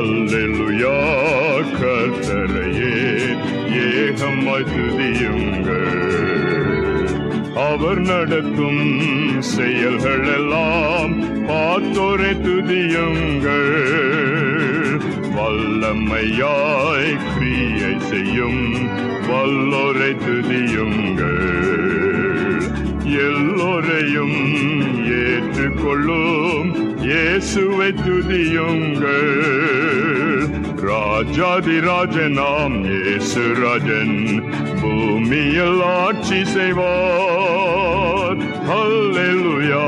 Alleluia கர்த்தரையே ஏகமாய் துதியுங்கள். அவர் நடத்தும் செயல்கள் எல்லாம் பார்த்தோரை துதியுங்கள். வல்லமையாய் கிரியை செய்யும் வல்லோரை துதியுங்கள். எல்லோரையும் ஏற்றுக்கொள்ளும் இயேசுவை துதியுங்கள் ராஜாதிராஜனாம் இயேசு ராஜன் பூமியில் ஆட்சி செய்வார் அல்லேலூயா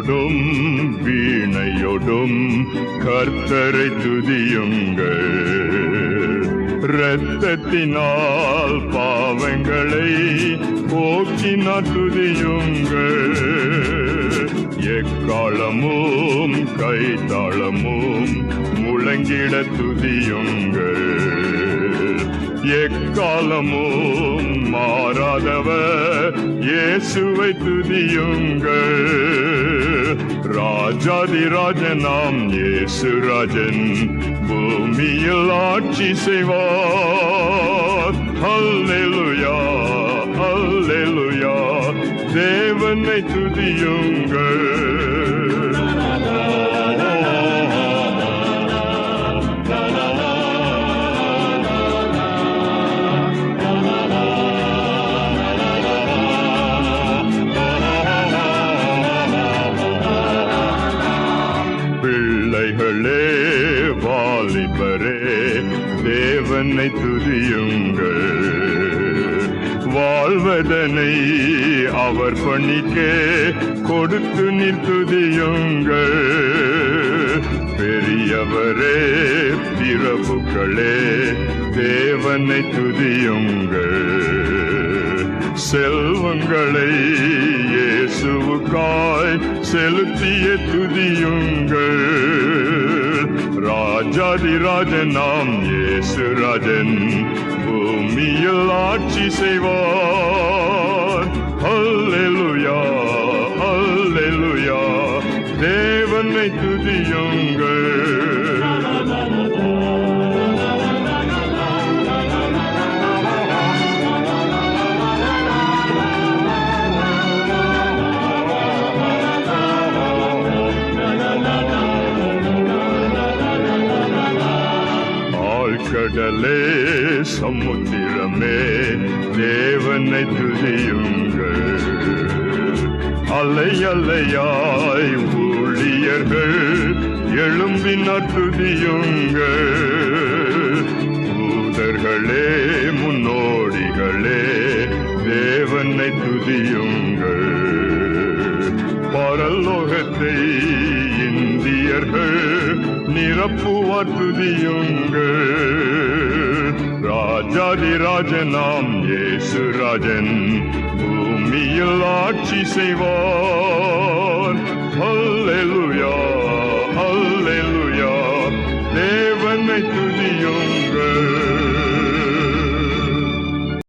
தம்புரோடும் வீணையொடும் கர்த்தரை துதியுங்கள். இரத்தத்தினால் பாவங்களை போக்கினார் துதியுங்கள். எக்காலமும் கைத்தாளமும் முழங்கிட துதியுங்கள். எக்காலமும் மாறாதவர் இயேசுவை துதியுங்கள். ராஜாதிராஜனாம் இயேசு ராஜன் பூமியில் ஆட்சி செய்வார். அல்லேலுயா அல்லேலுயா தேவனை துதியுங்கள். தேவனை துதியுங்கள். வாழ்வதனை அவர் பணிக்கே கொடுத்து நிற்துதியுங்கள் பெரியவரே பிரபுக்களே தேவனை துதியுங்கள். செல்வங்களை இயேசுவுக்காய் செலுத்திய துதியுங்கள். ராஜாதிராஜனாம் இயேசு ராஜன். பூமியில் ஆட்சி செய்வார். அல்லேலூயா அல்லேலூயா தேவனை துதியுங்கள். ஆழ்கடலே சமுத்திரமே தேவனை துதியுங்கள். அலை அலையாய் ஊழியர்கள் எழும்பினார் துதியுங்கள். தூதர்களே முன்னோடிகளே தேவனை துதியுங்கள். பரலோகத்தை இந்தியர்கள் நிரப்புவார் துதியுங்கள். ராஜாதிராஜனாம் இயேசு ராஜன். பூமியில் ஆட்சி செய்வார். அல்லேலூயா